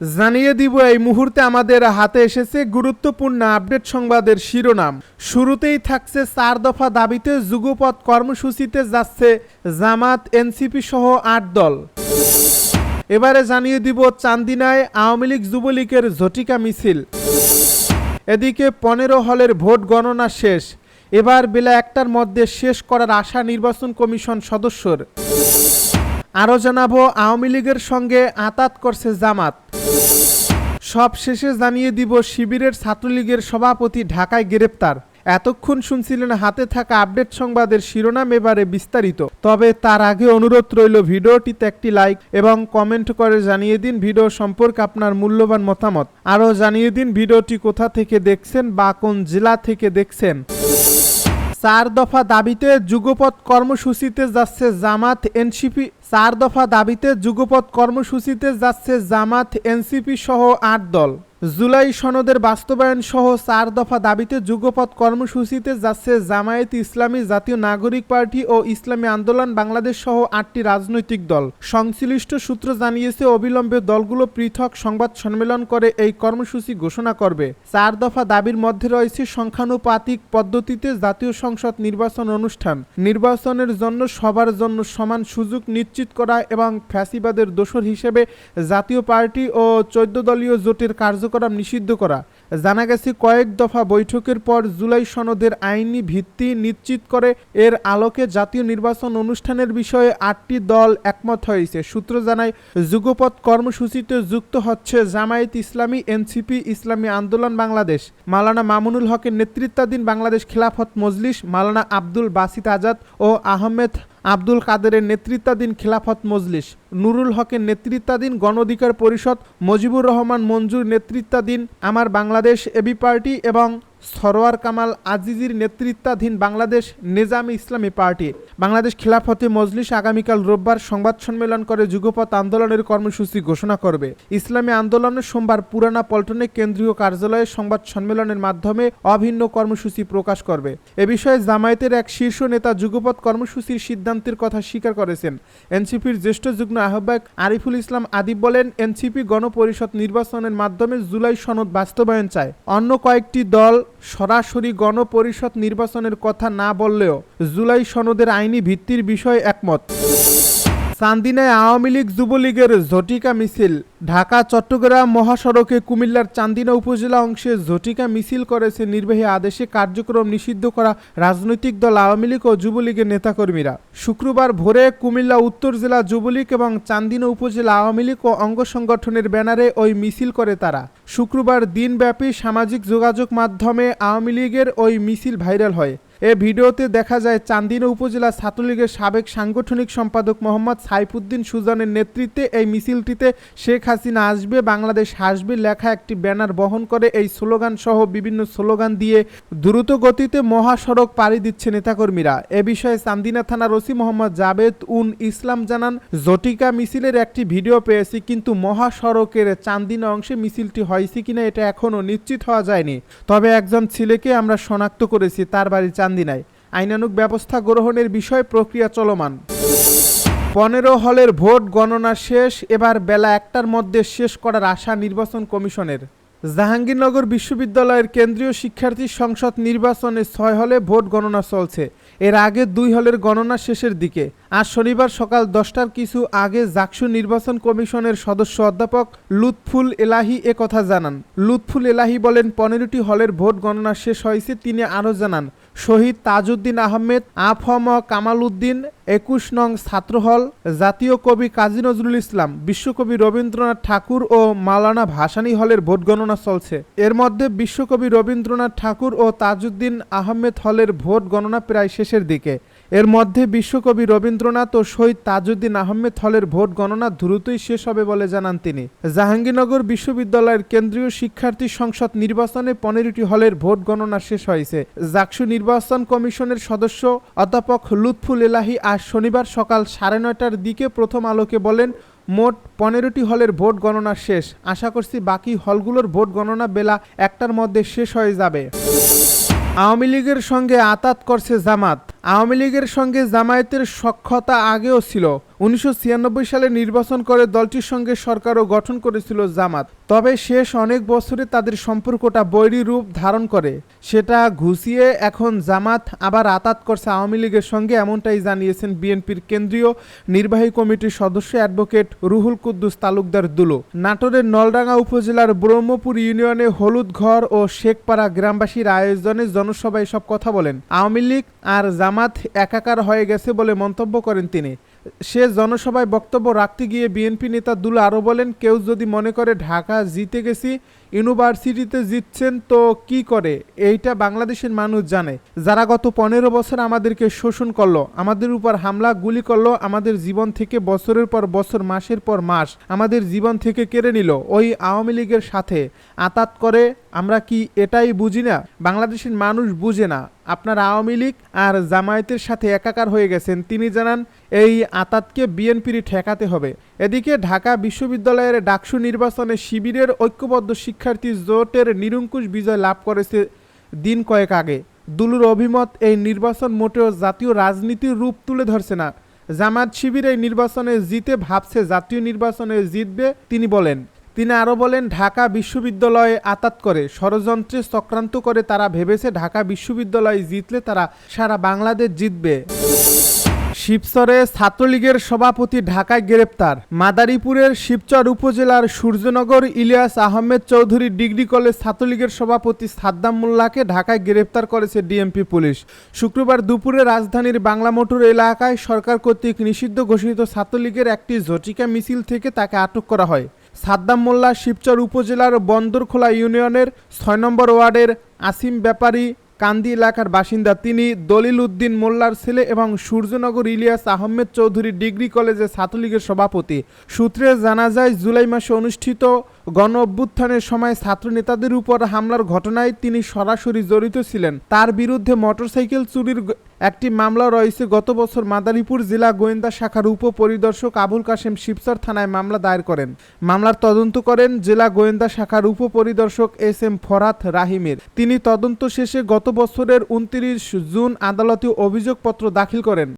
জানিয়ে দিব, এই মুহূর্তে আমাদের হাতে এসেছে গুরুত্বপূর্ণ আপডেট সংবাদের শিরোনাম। শুরুতেই থাকছে চার দফা দাবিতে যুগপথ কর্মসূচিতে যাচ্ছে জামাত, এনসিপি সহ আট দল। এবারে জানিয়ে দিব, চান্দিনায় আওয়ামী লীগ যুবলীগের ঝটিকা মিছিল। এদিকে পনেরো হলের ভোট গণনা শেষ। এবার বেলা একটার মধ্যে শেষ করার আশা নির্বাচন কমিশন সদস্যর। আরও জানাব, আওয়ামী লীগের সঙ্গে আতাত করছে জামাত। সব শেষে জানিয়ে দিব, শিবিরের ছাত্রলীগের সভাপতি ঢাকায় গ্রেপ্তার। এতক্ষণ শুনছিলেন হাতে থাকা আপডেট সংবাদের শিরোনাম এবারে বিস্তারিত। তবে তার আগে অনুরোধ রইল ভিডিওটিতে একটি লাইক এবং কমেন্ট করে জানিয়ে দিন ভিডিও সম্পর্কে আপনার মূল্যবান মতামত। আরও জানিয়ে দিন ভিডিওটি কোথা থেকে দেখছেন বা কোন জেলা থেকে দেখছেন। চার দফা দাবিতে যুগপথ কর্মসূচিতে যাচ্ছে জামাত এনসিপি। চার দফা দাবিতে যুগপথ কর্মসূচিতে যাচ্ছে জামাত এনসিপি সহ আট দল। জুলাই সনদের বাস্তবায়ন সহ চার দফা দাবিতে যুগপৎ কর্মসূচিতে যাচ্ছে জামায়াত ইসলামী জাতীয় নাগরিক পার্টি ও ইসলামী আন্দোলন বাংলাদেশ সহ আটটি রাজনৈতিক দল। সংশ্লিষ্ট সূত্র জানিয়েছে, অবিলম্বে দলগুলো পৃথক সংবাদ সম্মেলন করে এই কর্মসূচি ঘোষণা করবে। চার দফা দাবির মধ্যে রয়েছে সংখ্যানুপাতিক পদ্ধতিতে জাতীয় সংসদ নির্বাচন অনুষ্ঠান। নির্বাচনের জন্য সবার জন্য সমান সুযোগ নিশ্চিত করা এবং ফ্যাসিবাদের দোষর হিসেবে জাতীয় পার্টি ও চোদ্দ দলীয় জোটের কার্যক্রম নিষিদ্ধ করা। জানা গেছে, কয়েক দফা বৈঠকের পর জুলাই সনদের আইনি ভিত্তি নিশ্চিত করে এর আলোকে জাতীয় নির্বাচন অনুষ্ঠানের বিষয়ে আটটি দল একমত হয়েছে। সূত্র জানায়, যুগপৎ কর্মসূচিতে যুক্ত হচ্ছে জামায়াত ইসলামী, এনসিপি, ইসলামী আন্দোলন বাংলাদেশ। মালানা মামুনুল হকের নেতৃত্বাধীন বাংলাদেশ খিলাফত মজলিস মালানা আব্দুল বাসিত আজাদ ও আহমেদ আব্দুল কাদেরের নেতৃত্বাধীন খিলাফত মজলিস, নুরুল হকের নেতৃত্বাধীন গণ অধিকার পরিষদ, মজিবুর রহমান মঞ্জুর নেতৃত্বাধীন আমার বাংলাদেশ এবি পার্টি এবং সরোয়ার কামাল আজিজির নেতৃত্বাধীন বাংলাদেশ নিজামী ইসলামী পার্টি। বাংলাদেশ খেলাফতে মজলিস আগামীকাল রোববার সংবাদ সম্মেলন করে যুগপথ আন্দোলনের কর্মসূচি ঘোষণা করবে। ইসলামী আন্দোলনের সোমবার পুরানা পল্টনে কেন্দ্রীয় কার্যালয়ে সংবাদ সম্মেলনের মাধ্যমে অভিন্ন কর্মসূচি প্রকাশ করবে। এ বিষয়ে জামায়াতের এক শীর্ষ নেতা যুগপথ কর্মসূচির সিদ্ধান্তের কথা স্বীকার করেছেন। এনসিপির জ্যেষ্ঠ যুগ্ম আহ্বায়ক আরিফুল ইসলাম আদিব বলেন, এনসিপি গণপরিষদ নির্বাচনের মাধ্যমে জুলাই সনদ বাস্তবায়ন চায়। অন্য কয়েকটি দল সরাসরি গণপরিষদ নির্বাচনের কথা না বললেও জুলাই সনদের আইনি ভিত্তির বিষয়ে একমত। চান্দিনায় আওয়ামী লীগ, যুবলীগের ঝটিকা মিছিল। ঢাকা, চট্টগ্রাম মহাসড়কে কুমিল্লার চান্দিনা উপজেলা অংশে ঝটিকা মিছিল করেছে নির্বাহী আদেশে কার্যক্রম নিষিদ্ধ করা রাজনৈতিক দল আওয়ামী লীগ ও যুবলীগের নেতাকর্মীরা। শুক্রবার ভোরে কুমিল্লা উত্তর জেলা যুবলীগ এবং চান্দিনা উপজেলা আওয়ামী লীগ ও অঙ্গ সংগঠনের ব্যানারে ওই মিছিল করে তারা। শুক্রবার দিনব্যাপী সামাজিক যোগাযোগ মাধ্যমে আওয়ামী লীগের ওই মিছিল ভাইরাল হয়। এ ভিডিওতে দেখা যায়, চান্দিনা উপজেলা ছাত্রলীগের সাবেক সাংগঠনিক সম্পাদক মোহাম্মদ সাইফুদ্দিন সুজানের নেতৃত্বে এই মিছিলটিতে শেখ হাসিনা আসবে, বাংলাদেশ হাসবে লেখা একটি ব্যানার বহন করে। এই স্লোগান সহ বিভিন্ন স্লোগান দিয়ে দ্রুত গতিতে মহাসড়ক পাড়ি দিচ্ছে নেতাকর্মীরা। এ বিষয়ে চান্দিনা থানার ওসি মোহাম্মদ জাবেদ উন ইসলাম জানান, জটিকা মিছিলের একটি ভিডিও পেয়েছি, কিন্তু মহাসড়কের চান্দিনা অংশে মিছিলটি হয়েছে কিনা এটা এখনও নিশ্চিত হওয়া যায়নি। তবে একজন ছেলেকে আমরা শনাক্ত করেছি, তার বাড়ি চান্দিনায় আইনানুগ ব্যবস্থা গ্রহণের বিষয় প্রক্রিয়া চলমান। পনেরো হলের ভোট গণনা শেষ, এবার বেলা একটার মধ্যে শেষ করার আশা নির্বাচন কমিশনের। জাহাঙ্গীরনগর বিশ্ববিদ্যালয়ের কেন্দ্রীয় শিক্ষার্থী সংসদ নির্বাচনে ছয় হলে ভোট গণনা চলছে। এর আগে দুই হলের গণনা শেষের দিকে। আজ শনিবার সকাল দশটার কিছু আগে জাকসু নির্বাচন কমিশনের সদস্য অধ্যাপক লুৎফুল এলাহি এ কথা জানান। লুৎফুল এলাহি বলেন, পনেরোটি হলের ভোট গণনা শেষ হয়েছে, তিনি আরও জানান শহীদ তাজউদ্দিন আহমেদ, আফম কামাল উদ্দিন, একুশ নং ছাত্র হল, জাতীয় কবি কাজী নজরুল ইসলাম, বিশ্বকবি রবীন্দ্রনাথ ঠাকুর ও মালানা ভাসানী হলের ভোট গণনা চলছে। এর মধ্যে বিশ্বকবি রবীন্দ্রনাথ ঠাকুর ও তাজউদ্দিন আহমেদ হলের ভোট গণনা প্রায় শেষের দিকে। এর মধ্যে বিশ্বকবি রবীন্দ্রনাথ ও শহীদ তাজউদ্দিন আহমেদ হলের ভোট গণনা দ্রুতই শেষ হবে বলে জানান তিনি। জাহাঙ্গীরনগর বিশ্ববিদ্যালয়ের কেন্দ্রীয় শিক্ষার্থী সংসদ নির্বাচনে পনেরোটি হলের ভোট গণনা শেষ হয়েছে। জাকসু নির্বাচন কমিশনের সদস্য অধ্যাপক লুৎফুল এলাহি আজ শনিবার সকাল সাড়ে নয়টার দিকে প্রথম আলোকে বলেন, মোট পনেরোটি হলের ভোট গণনা শেষ। আশা করছি বাকি হলগুলোর ভোট গণনা বেলা একটার মধ্যে শেষ হয়ে যাবে। আওয়ামী লীগের সঙ্গে আতাত করছে জামাত। আওয়ামী লীগের সঙ্গে জামায়াতের সক্ষতা আগেও ছিল। উনিশশো ছিয়ানব্বই সালে নির্বাচন করে দলটির সঙ্গে সরকারও গঠন করেছিল জামাত। তবে শেষ অনেক বছরে তাদের সম্পর্কটা বৈরী রূপ ধারণ করে। সেটা ঘুষিয়ে এখন জামাত আবার আতাত করছে আওয়ামী লীগের সঙ্গে, এমনটাই জানিয়েছেন বিএনপির কেন্দ্রীয় নির্বাহী কমিটির সদস্য অ্যাডভোকেট রুহুল কুদ্দুস তালুকদার দুলো। নাটোরের নলডাঙ্গা উপজেলার ব্রহ্মপুর ইউনিয়নে হলুদ ঘর ও শেখপাড়া গ্রামবাসীর আয়োজনে জনসভায় সব কথা বলেন। আওয়ামী লীগ আর জামাত একাকার হয়ে গেছে বলে মন্তব্য করেন তিনি। সে জনসভায় বক্তব্য রাখতে গিয়ে বিএনপি নেতা দুল আরও বলেন, কেউ যদি মনে করে ঢাকা জিতে গেছি ইউনিভার্সিটিতে জিতছেন তো কি করে? এইটা বাংলাদেশের মানুষ জানে। যারা গত পনেরো বছর আমাদেরকে শোষণ করল, আমাদের উপর হামলা, গুলি করল, আমাদের জীবন থেকে বছরের পর বছর, মাসের পর মাস আমাদের জীবন থেকে কেড়ে নিল, ওই আওয়ামী লীগের সাথে আতাত করে আমরা কি এটাই বুঝি না? বাংলাদেশের মানুষ বুঝে না। আপনার আওয়ামী লীগ আর জামায়াতের সাথে একাকার হয়ে গেছেন। তিনি জানান, এই আতাতকে বিএনপির ঠেকাতে হবে। এদিকে ঢাকা বিশ্ববিদ্যালয়ের ডাকসু নির্বাচনে শিবিরের ঐক্যবদ্ধ শিক্ষার্থী জোটের নিরঙ্কুশ বিজয় লাভ করেছে দিন কয়েক আগে। দুলুর অভিমত, এই নির্বাচন মোটেও জাতীয় রাজনীতির রূপ তুলে ধরছে না। জামাত শিবির এই নির্বাচনে জিতে ভাবছে, জাতীয় নির্বাচনে জিতবে তিনি বলেন। তিনি আরও বলেন, ঢাকা বিশ্ববিদ্যালয়ে আতাত করে, ষড়যন্ত্রে চক্রান্ত করে তারা ভেবেছে, ঢাকা বিশ্ববিদ্যালয়ে জিতলে তারা সারা বাংলাদেশ জিতবে। শিবচরে ছাত্রলীগের সভাপতি ঢাকায় গ্রেপ্তার। মাদারীপুরের শিবচর উপজেলার সূর্যনগর ইলিয়াস আহমেদ চৌধুরী ডিগ্রি কলেজ ছাত্রলীগের সভাপতি সাদ্দাম মোল্লাকে ঢাকায় গ্রেপ্তার করেছে ডিএমপি পুলিশ। শুক্রবার দুপুরে রাজধানীর বাংলা মোটর এলাকায় সরকার কর্তৃক নিষিদ্ধ ঘোষিত ছাত্রলীগের একটি ঝটিকা মিছিল থেকে তাকে আটক করা হয়। সাদ্দাম মোল্লা শিবচর উপজেলার বন্দরখোলা ইউনিয়নের ছয় নম্বর ওয়ার্ডের আসিম ব্যাপারী কান্দি এলাকার বাসিন্দা তিনি দলিল উদ্দিন মোল্লার ছেলে এবং সূর্যনগর ইলিয়াস আহমেদ চৌধুরী ডিগ্রি কলেজে ছাত্রলীগের সভাপতি। সূত্রে জানা যায়, জুলাই মাসে অনুষ্ঠিত গণ অভ্যুত্থানের সময় ছাত্র নেতাদের উপর হামলার ঘটনায় তিনি সরাসরি জড়িত ছিলেন। তার বিরুদ্ধে মোটরসাইকেল চুরির একটি মামলা রয়েছে গত বছর মাদারীপুর জেলা গোয়েন্দা শাখার উপপরিদর্শক আবুল কাশেম শিবচর থানায় মামলা দায়ের করেন। মামলার তদন্ত করেন জেলা গোয়েন্দা শাখার উপপরিদর্শক এস এম ফরাত রাহিমের। তিনি তদন্ত শেষে গত বছরের উনত্রিশ জুন আদালতে অভিযোগপত্র দাখিল করেন।